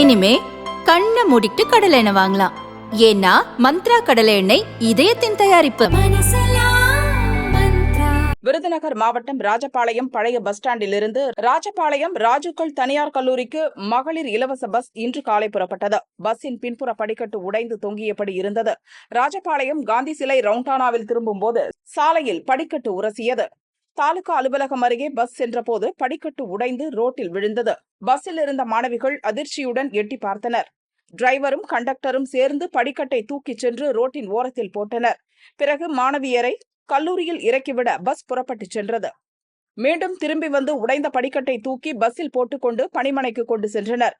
இனிமே கண்ணை மூடிட்டு கடலை எண்ணெய் வாங்கலாம். ஏன்னா மந்த்ரா கடலை எண்ணெய் இதயத்தின் தயாரிப்பு. விருதுநகர் மாவட்டம் ராஜபாளையம் பழைய பஸ் ஸ்டாண்டிலிருந்து ராஜபாளையம் ராஜுக்கள் தனியார் கல்லூரிக்கு மகளிர் இலவச பஸ் இன்று காலை புறப்பட்டது. பஸ்ஸின் பின்புற படிக்கட்டு உடைந்து தொங்கியபடி இருந்தது. ராஜபாளையம் காந்தி சிலை ரவுண்டானாவில் திரும்பும்போது சாலையில் படிக்கட்டு உரசியது. தாலுகா அலுவலகம் அருகே பஸ் சென்றபோது படிக்கட்டு உடைந்து ரோட்டில் விழுந்தது. பஸ்ஸில் இருந்த மாணவிகள் அதிர்ச்சியுடன் எட்டி பார்த்தனர். டிரைவரும் கண்டக்டரும் சேர்ந்து படிக்கட்டை தூக்கிச் சென்று ரோட்டின் ஓரத்தில் போட்டனர். பிறகு மாணவியரை கல்லூரியில் இறக்கிவிட பஸ் புறப்பட்டுச் சென்றது. மீண்டும் திரும்பி வந்து உடைந்த படிக்கட்டை தூக்கி பஸ்ஸில் போட்டுக்கொண்டு பணிமனைக்கு கொண்டு சென்றனர்.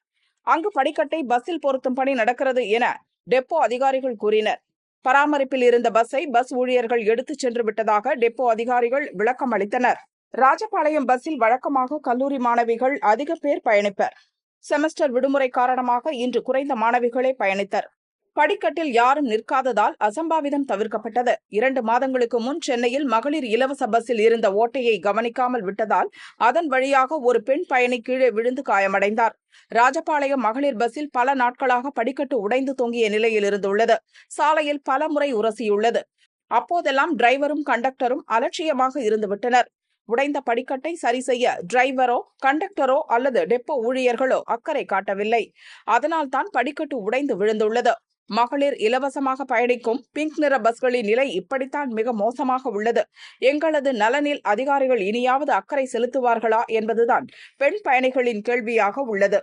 அங்கு படிக்கட்டை பஸ்ஸில் பொருத்தும் பணி நடக்கிறது என டெப்போ அதிகாரிகள் கூறினர். பராமரிப்பில் இருந்த பஸ்ஸை பஸ் ஊழியர்கள் எடுத்துச் சென்று விட்டதாக டெப்போ அதிகாரிகள் விளக்கம் அளித்தனர். ராஜபாளையம் பஸ்ஸில் வழக்கமாக கல்லூரி மாணவிகள் அதிக பேர் பயணிப்பர். செமஸ்டர் விடுமுறை காரணமாக இன்று குறைந்த மாணவிகளே பயணித்தர். படிக்கட்டில் யாரும் நிற்காததால் அசம்பாவிதம் தவிர்க்கப்பட்டது. இரண்டு மாதங்களுக்கு முன் சென்னையில் மகளிர் இலவச பஸ்ஸில் இருந்த ஓட்டையை கவனிக்காமல் விட்டதால் அதன் வழியாக ஒரு பெண் பயணி கீழே விழுந்து காயமடைந்தார். ராஜபாளையம் மகளிர் பஸ்ஸில் பல நாட்களாக படிக்கட்டு உடைந்து தொங்கிய நிலையில் இருந்துள்ளது. சாலையில் பல முறை உரசியுள்ளது. அப்போதெல்லாம் டிரைவரும் கண்டக்டரும் அலட்சியமாக இருந்துவிட்டனர் உடைந்த படிக்கட்டை சரி செய்ய டிரைவரோ கண்டக்டரோ அல்லது டெப்போ ஊழியர்களோ அக்கறை காட்டவில்லை. அதனால்தான் படிக்கட்டு உடைந்து விழுந்துள்ளது. மகளிர் இலவசமாக பயணிக்கும் பிங்க் நிற பஸ்களின் நிலை இப்படித்தான் மிக மோசமாக உள்ளது. எங்களது நலனில் அதிகாரிகள் இனியாவது அக்கறை செலுத்துவார்களா என்பதுதான் பெண் பயணிகளின் கேள்வியாக உள்ளது.